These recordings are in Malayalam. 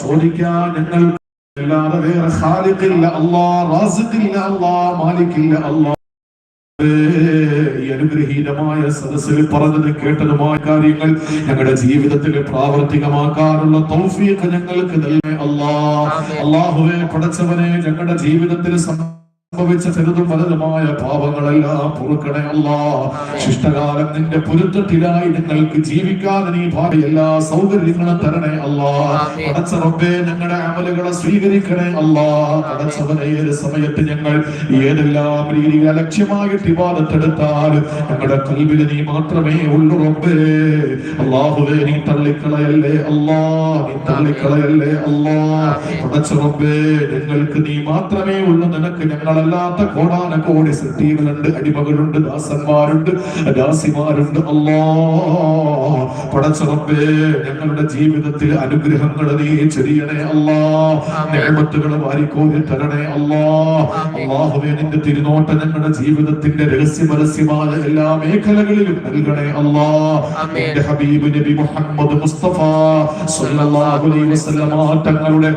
ചോദിക്കാൻ ഞങ്ങൾ അല്ലാതെ വേറെ ഖാലിഖില്ല അല്ലാ റാസിഖില്ല അല്ലാ മാലിക്കില്ല അല്ലാ. ഈ അനുഗ്രഹീതമായ സദസ്സിൽ പറഞ്ഞത് കേട്ടതുമായ കാര്യങ്ങൾ ഞങ്ങളുടെ ജീവിതത്തിൽ പ്രാവർത്തികമാക്കാനുള്ള തൗഫീഖ് ഞങ്ങൾക്ക് നൽകേ അല്ലാ. അള്ളാഹുവെ പടച്ചവനെ ഞങ്ങളുടെ ജീവിതത്തിൽ സംഭവിച്ച ചെറുതും വലുതുമായ പാപങ്ങളെല്ലാം പൊറുക്കണേ അല്ലാ. ശിഷ്ടകാലം നിന്റെ പൊരുത്തത്തിലായി ഞങ്ങൾക്ക് ജീവിക്കാൻ നീ ഭാവി എല്ലാ സൗകര്യങ്ങളും തരണേ അല്ല. പടച്ച റബ്ബേ ഞങ്ങളുടെ അമലുകളെ സ്വീകരിക്കണേ അല്ല. അടച്ചവനെ ഏത് സമയത്ത് ഞങ്ങൾ ഏതെല്ലാം രീതിയിൽ അലക്ഷ്യമായിട്ട് വിവാദത്തെടുത്താൽ ഞങ്ങളുടെ കൽവിൽ നീ മാത്രമേ ഉള്ളൂ റബ്ബേ. അള്ളാഹുവേ നീ തള്ളിക്കളയല്ലേ അല്ലാ. നീ തള്ളിക്കളയല്ലേ അല്ലാ. പടച്ച റബ്ബേ ഞങ്ങൾക്ക് നീ മാത്രമേ ഉള്ളൂ. നിനക്ക് ഞങ്ങളല്ലാത്ത കോടാന കോടി സൃഷ്ടികളുണ്ട് അടിമകളുണ്ട് ദാസന്മാരുണ്ട് ദാസിമാരുണ്ട്. അല്ലാ പടച്ചറപ്പേ ഞങ്ങളുടെ ജീവിതത്തിൽ അനുഗ്രഹങ്ങൾ നീ ചെറിയണേ അല്ലാ. നേമത്തുകൾ വാരിക്കോരി തരണേ അല്ലാ. അള്ളാഹുവേ നിന്റെ തിരുനോട്ട ഞങ്ങളുടെ ജീവിതത്തിന്റെ രഹസ്യ പരസ്യമായ എല്ലാ മേഖലകളിലും നൽകണേ അല്ലാ. എന്റെ ഹബീബ് നബി മുഹമ്മദ് മുസ്തഫ സല്ലല്ലാഹു അലൈഹി വസല്ലമ തങ്ങളുടെ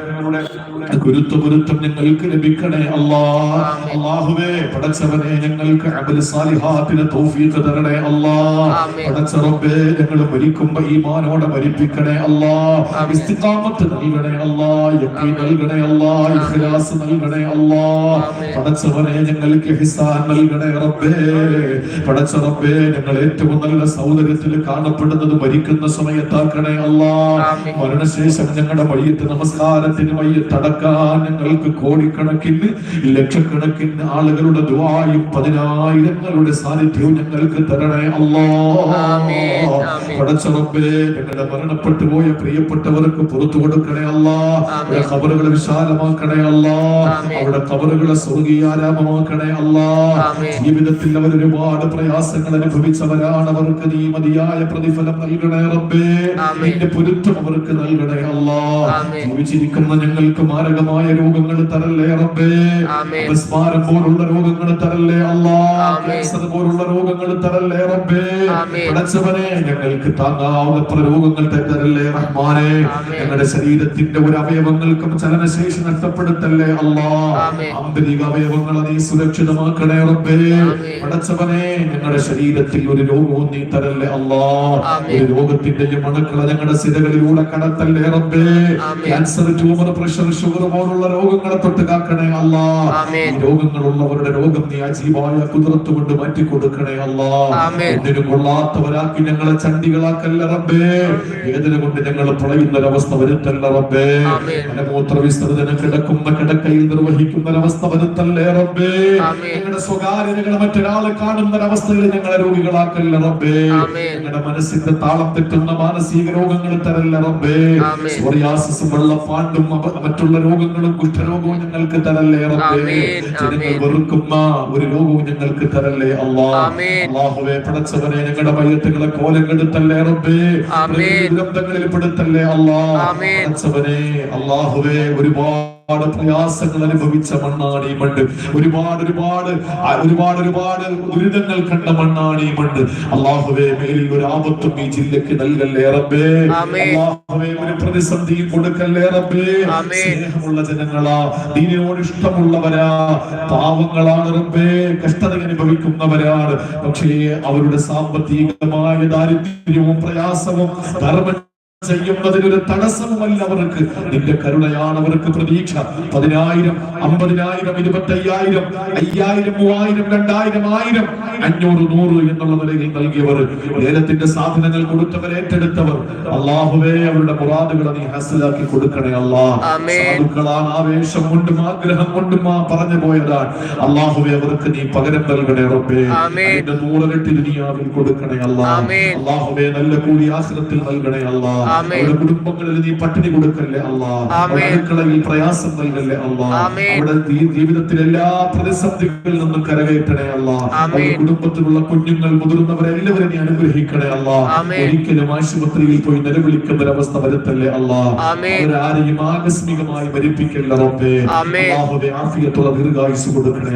ഗുരുത്വ ഗുരുത്വം ഞങ്ങൾക്ക് ലഭിക്കണേ അല്ലാ. അള്ളാഹുവേ പടച്ചവനെ ഞങ്ങൾക്ക് അമൽ സാലിഹാത്തിന് തൗഫീഖ് തരണേ അല്ലാ. പടച്ച റബ്ബേ ഞങ്ങൾ മരിക്കുമ്പോ ഈമാനോടെ മരിപ്പിക്കണേ അല്ലാ. ഇസ്തിഖാമത്ത് നൽകണേ അല്ലാ. യഖീൻ നൽകണേ അല്ലാ. ഇഖ്ലാസ് നൽകണേ അല്ലാ. പടച്ചവനെ ഞങ്ങൾക്ക് ഹിസാൻ നൽകണേ റബ്ബേ. പടച്ച റബ്ബേ ഞങ്ങൾ ഏറ്റവും നല്ല സൗന്ദര്യത്തിൽ കാണപ്പെടുന്നത് മരിക്കുന്ന സമയത്താക്കണേ അല്ലാ. മരണശേഷം ഞങ്ങളുടെ മയ്യത്ത് നമസ്കാരത്തിന് മയ്യത്ത് അടക്കാൻ ഞങ്ങൾക്ക് കോടിക്കണക്കിന് ലക്ഷക്കണക്കിന് ആളുകളുടെ ദുആയും പതിനായിരങ്ങളുടെ സാന്നിധ്യവും ഞങ്ങൾക്ക് തരണേ അല്ലാ. ഞങ്ങളുടെ മരണപ്പെട്ടു പോയ പ്രിയപ്പെട്ടവർക്ക് പുറത്തു കൊടുക്കണേ അല്ലാ. അവരുടെ ഖബറുകൾ വിശാലമാക്കണേ അല്ലാ. അവരുടെ കബറുകളെ സ്വർഗീയാരാമമാക്കണേ അല്ലാ. ജീവിതത്തിൽ അവർ ഒരുപാട് പ്രയാസങ്ങൾ അനുഭവിച്ചവരാണ്. അവർക്ക് നീ മതിയായ പ്രതിഫലം നൽകണേ റബ്ബേ. നിന്റെ പൊരുത്തം അവർക്ക് നൽകണേ അല്ലാ. ജീവിച്ചിരിക്കുന്ന ഞങ്ങൾക്ക് മാരകമായ രോഗങ്ങൾ തരല്ലേ റബ്ബേ? അപസ്മാരം പോലുള്ള രോഗങ്ങൾ തരല്ലേ അല്ലാ? ക്യാൻസർ പോലുള്ള രോഗങ്ങൾ തരല്ലേ റബ്ബേ? പടച്ചവനെ ഞങ്ങൾക്ക് താങ്ങാവുന്നത്ര രോഗങ്ങൾ തരല്ലേ റഹ്മാനെ? ഞങ്ങളുടെ ശരീരത്തിന്റെ ഒരു അവയവങ്ങൾക്കും ചലനശേഷി നഷ്ടപ്പെടുത്തല്ലേ അല്ലാ? ആന്തരിക അവയവങ്ങളെ നീ സുരക്ഷിതമാക്കണേ റബ്ബേ. പടച്ചവനെ ഞങ്ങളുടെ ശരീരത്തിൽ ഒരു രോഗവും നീ തരല്ലേ അല്ലാ? ഒരു രോഗത്തിന്റെയും മണക്കള ഞങ്ങളുടെ സിരകളിലൂടെ കടത്തല്ലേ റബ്ബേ? ക്യാൻസർ ട്യൂമർ പ്രഷർ ഷുഗർ പോലുള്ള രോഗങ്ങളെ തൊട്ട് കാക്കണേ അല്ലാ. രോഗങ്ങളുള്ളവരുടെ രോഗം നീ അജീവായ കുതിർത്ത് കൊണ്ട് മാറ്റി കൊടുക്കണേ അല്ലാ ഒന്നിനും കൊള്ളാത്തവരാക്കി ഞങ്ങളെ ചണ്ടികളാക്കല്ല റബ്ബേ. വേദന കൊണ്ട് ഞങ്ങൾ പ്രളയുന്ന ഒരവസ്ഥ വരുത്തല്ല റബ്ബേ. മലമൂത്ര വിസർജനം കിടക്കുന്ന കിടക്കയിൽ നിർവഹിക്കുന്ന ഒരവസ്ഥ വരുത്തല്ലേ റബ്ബേ. ഞങ്ങളുടെ സ്വകാര്യതകൾ മറ്റൊരാളെ കാണുന്ന ഒരവസ്ഥയിൽ ഞങ്ങളെ രോഗികളാക്കല്ല റബ്ബേ. ഞങ്ങളുടെ മനസ്സിന്റെ താളം തെറ്റുന്ന മാനസിക രോഗങ്ങൾ തരല്ല റബ്ബേ. സോറിയാസിസും വെള്ളപ്പാണ്ടും മറ്റുള്ള രോഗങ്ങളും കുഷ്ഠരോഗവും ഞങ്ങൾക്ക് തരല്ലേ റബ്ബേ? ജനങ്ങൾ വെറുക്കുന്ന ഒരു രോഗവും ഞങ്ങൾക്ക് തരല്ലേ അല്ലാ അള്ളാഹുവെ പടച്ചവനെ ഞങ്ങളുടെ മയ്യത്തുകളെ കോലം കെടുത്തല്ലേ റബ്ബേ? ദുരന്തങ്ങളിൽ പെടുത്തല്ലേ അള്ളാഹ് പടച്ചവനെ അള്ളാഹുവെ ഒരുപാട് പ്രയാസങ്ങൾ അനുഭവിച്ച മണ്ണാണ് ഈ മണ്ണ്. ഒരുപാട് ഒരുപാട് ഒരുപാട് ഒരുപാട് ദുരിതങ്ങൾ കണ്ട മണ്ണാണ് ഈ മണ്ണ്. അള്ളാഹുവേ മേലിൽ ഒരു ആപത്തും ഈ ജില്ലക്ക് നൽകല്ലേ റബ്ബേ? അള്ളാഹുവേ ഒരു പ്രതിസന്ധിയും കൊടുക്കല്ലേ റബ്ബേ? സ്നേഹമുള്ള ജനങ്ങളാ ദീനയോട് ഇഷ്ടമുള്ളവരാ പാവങ്ങളാണ് റബ്ബേ. കഷ്ടത അനുഭവിക്കുന്നവരാണ്. പക്ഷേ അവരുടെ സാമ്പത്തികമായ ദാരിദ്ര്യവും പ്രയാസവും ധർമ്മ ചെയ്യുന്നതിനൊരു തടസ്സവുമല്ല അവർക്ക്. നിന്റെ കരുണയാണ് അവർക്ക് പ്രതീക്ഷ. പതിനായിരം അമ്പതിനായിരം ഇരുപത്തയ്യായിരം അയ്യായിരം മൂവായിരം രണ്ടായിരം ആയിരം അഞ്ഞൂറ് നൂറ് എന്നുള്ള നിലയിൽ നൽകിയവർ ലേലത്തിന്റെ സാധനങ്ങൾ കൊടുത്തവർ ഏറ്റെടുത്തവർ. അള്ളാഹുവേ അവരുടെ മുറാദുകളെ നീ ഹാസിലാക്കി കൊടുക്കണേ അല്ലാ. സാധുക്കളാണ് ആവേശം കൊണ്ടും ആഗ്രഹം കൊണ്ടും ആ പറഞ്ഞു പോയതാണ്. അള്ളാഹുവേ അവർക്ക് നീ പകരം നൽകണേ റബ്ബേ. അതിന്റെ നീ ദുനിയാവിൽ കൊടുക്കണേ അള്ളാഹ് അള്ളാഹുവേ നല്ല കൂലി ആശ്രത്തിൽ നൽകണേ അല്ലാ. അവരുടെ കുടുംബങ്ങളിൽ നീ പട്ടിണി കൊടുക്കല്ലേ അവരുടെ അടുക്കളയിൽ പ്രയാസം നൽകല്ലേ അള്ളാഹ് അവിടെ ജീവിതത്തിലെ എല്ലാ പ്രതിസന്ധികളിൽ നിന്നും കരകയറ്റണേ അള്ളാഹ് കുടുംബത്തിലുള്ള കുഞ്ഞുങ്ങൾ മുതിർന്നവരെ എല്ലാവരും നീ അനുഗ്രഹിക്കണേ അള്ളാഹ് ഒരിക്കലും ആശുപത്രിയിൽ പോയി നിലവിളിക്കുന്ന ഒരവസ്ഥ വരുത്തല്ലേ അള്ളാഹ് അവരാരെയും ആകസ്മികമായി മരിപ്പിക്കല്ല റബ്ബേ. അല്ലാഹുവേ ആഫിയത്തുള്ള ദീർഘായുസ് കൊടുക്കണേ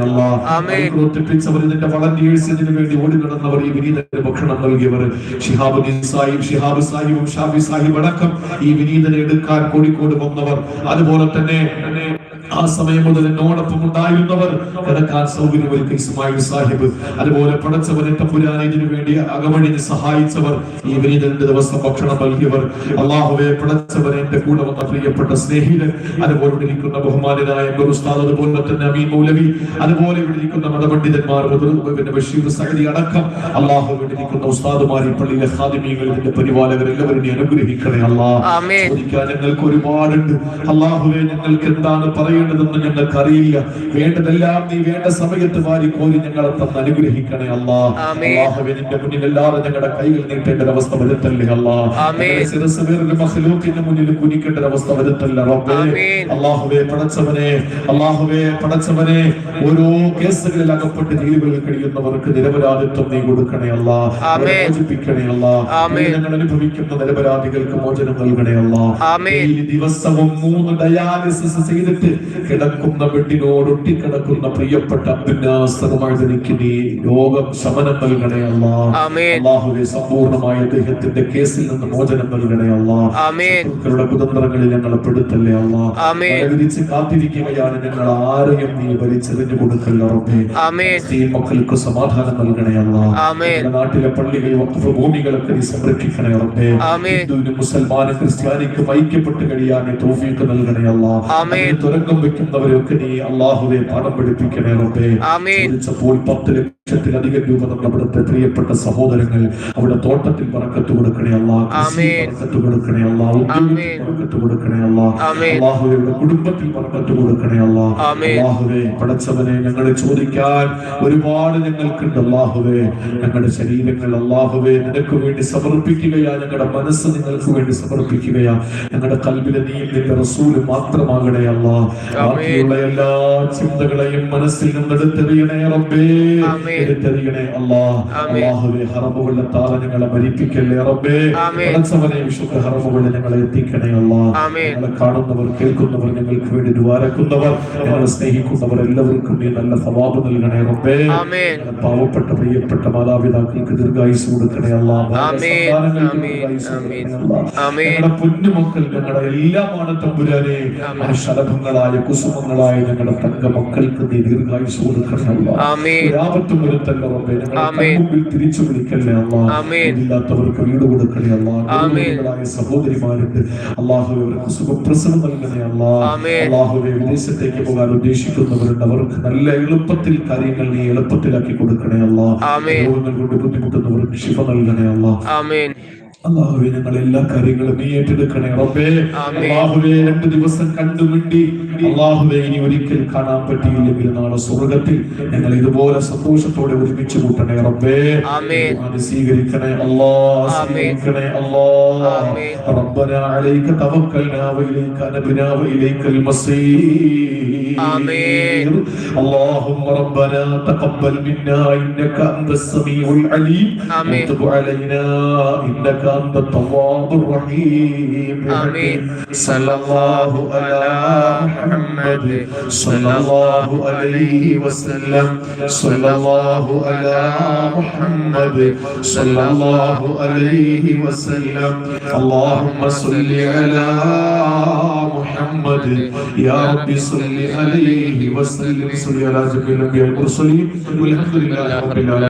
ഇതിന്റെ വളണ്ടിയേഴ്സിന് വേണ്ടി ഓടി നടന്നവർ ഈ ഭക്ഷണം നൽകിയവർ ഷിഹാബ് സാഹിബ് ഷിഹാബ് സാഹിബും സാഹിബ് അടക്കം ഈ വിനീതനെ എടുക്കാൻ കോഴിക്കോട് വന്നവർ. അതുപോലെ തന്നെ ആ സമയം മുതൽ എന്നോടൊപ്പം ഉണ്ടായിരുന്നവർ കിടക്കാൻ സൗകര്യമൊരുക്കി ഇസ്മായിൽ സാഹിബ്. അതുപോലെ പടച്ചവനെ തമ്പുരാനതിനു വേണ്ടി അകമഴിഞ്ഞ് സഹായിച്ചവർ ഈ രണ്ട് ദിവസം ഭക്ഷണം നൽകിയവർ. അള്ളാഹുവെ പടച്ചവൻ എന്റെ കൂടെ വന്ന പ്രിയപ്പെട്ട സ്നേഹിതൻ അതുപോലെ ഇവിടെ ഇരിക്കുന്ന ബഹുമാനായ ഗുരുസ്ഥാദ് ഉസ്താദ് അതുപോലെ തന്നെ അമീൻ മൗലവി അതുപോലെ ഇവിടെ ഇരിക്കുന്ന മതപണ്ഡിതന്മാർ പിന്നെ ബഷീർ സഹദി അടക്കം. അള്ളാഹു ഇവിടെ ഇരിക്കുന്ന ഉസ്താദുമാരി പള്ളിയിലെ ഹാദിമീങ്ങൾ ഇതിന്റെ പരിപാലകർ എല്ലാവരും അനുഗ്രഹിക്കണേ അള്ളാഹ്. ചോദിക്കാൻ ഞങ്ങൾക്ക് ഒരുപാടുണ്ട്. അള്ളാഹുവെ ഞങ്ങൾക്ക് എന്താണ് പറയേണ്ടതെന്ന് ഞങ്ങൾക്ക് അറിയില്ല വേണ്ടതെല്ലാം നീ വേണ്ട സമയത്ത് വാരി കോരി ഞങ്ങളെ തന്ന് അനുഗ്രഹിക്കണേ അല്ലാ. ആമേൻ. അള്ളാഹുവെ നിന്റെ മുന്നിൽ എല്ലാവരും ഞങ്ങളുടെ കൈകൾ നീട്ടേണ്ട ഒരു അവസ്ഥ വരുത്തല്ലേ ശിരസ് വേറൊരു മഹ്ലൂക്കിന്റെ മുന്നിൽ കുനിക്കേണ്ട ഒരു അവസ്ഥ വരുത്തല്ല റബ്ബേ. അള്ളാഹുവെ പടച്ചവനെ അള്ളാഹുവെ പടച്ചവനെ ഓരോ കേസുകളിൽ അകപ്പെട്ട് ജീവികളിൽ കഴിയുന്നവർക്ക് നിരപരാധിത്വം നീ കൊടുക്കണേ അല്ലാ. മോചിപ്പിക്കണേ അല്ലാ. ഞങ്ങൾ അനുഭവിക്കുന്ന നിരപരാധികൾക്ക് മോചനം നൽകണേ അല്ലാ. ദിവസവും മൂന്ന് ഡയാലിസിസ് ചെയ്തിട്ട് കിടക്കുന്ന ബെഡിനോട് ഒട്ടിക്കിടക്കുന്ന പ്രിയപ്പെട്ട അബ്ദുനാസറുമായിട്ട് നീ രോഗം ശമനം നൽകണേ. അള്ളാഹുവെ സമ്പൂർണമായ അദ്ദേഹത്തിന്റെ കേസിൽ നിന്ന് മോചനം നൽകണേ. ശത്രുക്കളുടെ കുതന്ത്രങ്ങളിൽ ഞങ്ങളെ പെടുത്തല്ലേ അള്ളാഹ് കാത്തിരിക്കുകയാണ് ഞങ്ങൾ ആരെയും നീ വലിച്ചെറിഞ്ഞു കൊടുക്കല്ല റബ്ബേ. മക്കൾക്ക് സമാധാനം നൽകണേ അള്ളാഹ് നാട്ടിലെ പള്ളികൾ വക്ഫ് ഭൂമികളൊക്കെ നീ സംരക്ഷിക്കണേ റബ്ബേ. മുസൽമാനും ക്രിസ്ത്യാനിക്കും ഐക്യപ്പെട്ട് കഴിയാൻ തൗഫീഖ് നൽകണേ അള്ളാഹ് ആമേൻ. അതിന് വെക്കുന്നവരെയൊക്കെ നീ അള്ളാഹുവെ പാഠം പഠിപ്പിക്കണേ റബ്ബേ. ചോദിച്ചപ്പോൾ പത്ത് ലക്ഷത്തിലധികം രൂപ നമ്മുടെ അവിടുത്തെ പ്രിയപ്പെട്ട സഹോദരങ്ങൾ അവിടെ തോട്ടത്തിൽ പറക്കത്ത് കൊടുക്കണേ അല്ലാ കൃഷിയിൽ ആമേൻ. പറക്കത്ത് കൊടുക്കണേ അല്ലാ പറക്കത്ത് കൊടുക്കണേ അല്ലാ അള്ളാഹുവയുടെ കുടുംബത്തിൽ പറക്കത്ത് കൊടുക്കണേ അല്ലാ. ആമേൻ. അള്ളാഹുവെ പടച്ചവനെ ഞങ്ങൾ ചോദിക്കാൻ ഒരുപാട് ഞങ്ങൾക്കുണ്ട് അള്ളാഹുവെ. ഞങ്ങളുടെ ശരീരങ്ങൾ അള്ളാഹുവെ നിനക്ക് വേണ്ടി സമർപ്പിക്കുകയാ. ഞങ്ങളുടെ മനസ്സ് നിങ്ങൾക്ക് വേണ്ടി സമർപ്പിക്കുകയാ. ഞങ്ങളുടെ കൽബിലെ നീയും നിന്റെ റസൂൽ മാത്രമാകണേ അല്ലാ ബാക്കിയുള്ള എല്ലാ ചിന്തകളെയും മനസ്സിൽ നിന്ന് എടുത്തെറിയണേ റബ്ബേ. അല്ലാ ഞങ്ങളെ മരിപ്പിക്കല്ലേ റബ്ബേ? ആമേൻ. പടച്ചവനെ വിശുദ്ധ ഹറമുകളിൽ ഞങ്ങളെ എത്തിക്കണേ അല്ലാ ഞങ്ങളെ കാണുന്നവർ കേൾക്കുന്നവർ ഞങ്ങൾക്ക് വേണ്ടി ദ്വാരക്കുന്നവർ ഞങ്ങളെ സ്നേഹിക്കുന്നവർ എല്ലാവർക്കും നീ നല്ല സവാബ് നൽകണേ റബ്ബേ. പാവപ്പെട്ട പ്രിയപ്പെട്ട മാതാപിതാക്കൾക്ക് ദീർഘായുസ് കൊടുക്കണേ അല്ലാ. ഞങ്ങളുടെ പൊന്നുമക്കൾ ഞങ്ങളുടെ എല്ലാമാണ് തമ്പുരാനെ. ശലഭങ്ങളായ കുസുമങ്ങളായ ഞങ്ങളുടെ തങ്ക മക്കൾക്ക് നീ ദീർഘായുസ് കൊടുക്കണേ അല്ലാ. വരുത്തല്ല റബ്ബേ. ഞങ്ങളുടെ തിരിച്ചു വിളിക്കല്ലേ ആമേൻ. ഇല്ലാത്തവർക്ക് വീട് കൊടുക്കണേ. ഗർഭിണികളായ സഹോദരിമാരുണ്ട്. അള്ളാഹു അവർക്ക് സുഖപ്രസവം നൽകണേ ആമേൻ. അള്ളാഹുവെ വിദേശത്തേക്ക് പോകാൻ ഉദ്ദേശിക്കുന്നവരുണ്ട്. അവർക്ക് നല്ല എളുപ്പത്തിൽ കാര്യങ്ങൾ നീ എളുപ്പത്തിലാക്കി കൊടുക്കണേ ആമേൻ. രോഗങ്ങൾ കൊണ്ട് ബുദ്ധിമുട്ടുന്നവർക്ക് ശിഫ നൽകണേ ആമേൻ. അള്ളാഹുവെ ഞങ്ങൾ എല്ലാ കാര്യങ്ങളും നീ ഏറ്റെടുക്കണേ റബ്ബേ ആമേൻ. അള്ളാഹുവെ രണ്ട് ദിവസം കണ്ടുമിണ്ടി അള്ളാഹുവെ ഇനി ഒരിക്കൽ കാണാൻ പറ്റിയില്ലെങ്കിൽ നാളെ സ്വർഗത്തിൽ ഞങ്ങൾ ഇതുപോലെ സന്തോഷത്തോടെ ഒരുമിച്ച് കൂട്ടണേ റബ്ബേ ആമേൻ. അത് സ്വീകരിക്കണേ അല്ലാ ആമേൻ. സ്വീകരിക്കണേ അല്ലാ ആമേൻ. ربنا عليك توكلنا وإليك نبنا وإليك المصير آمين. اللهم ربنا تقبل منا إنك أنت السميع العليم آمين. وتب علينا إنك أنت التواب الرحيم آمين. صلى الله على محمد صلى الله عليه وسلم صلى الله على محمد صلى الله عليه وسلم اللهم صل على محمد يا رب صل عليه وسلم صل على جميع الأنبياء والمرسلين والحمد لله رب العالمين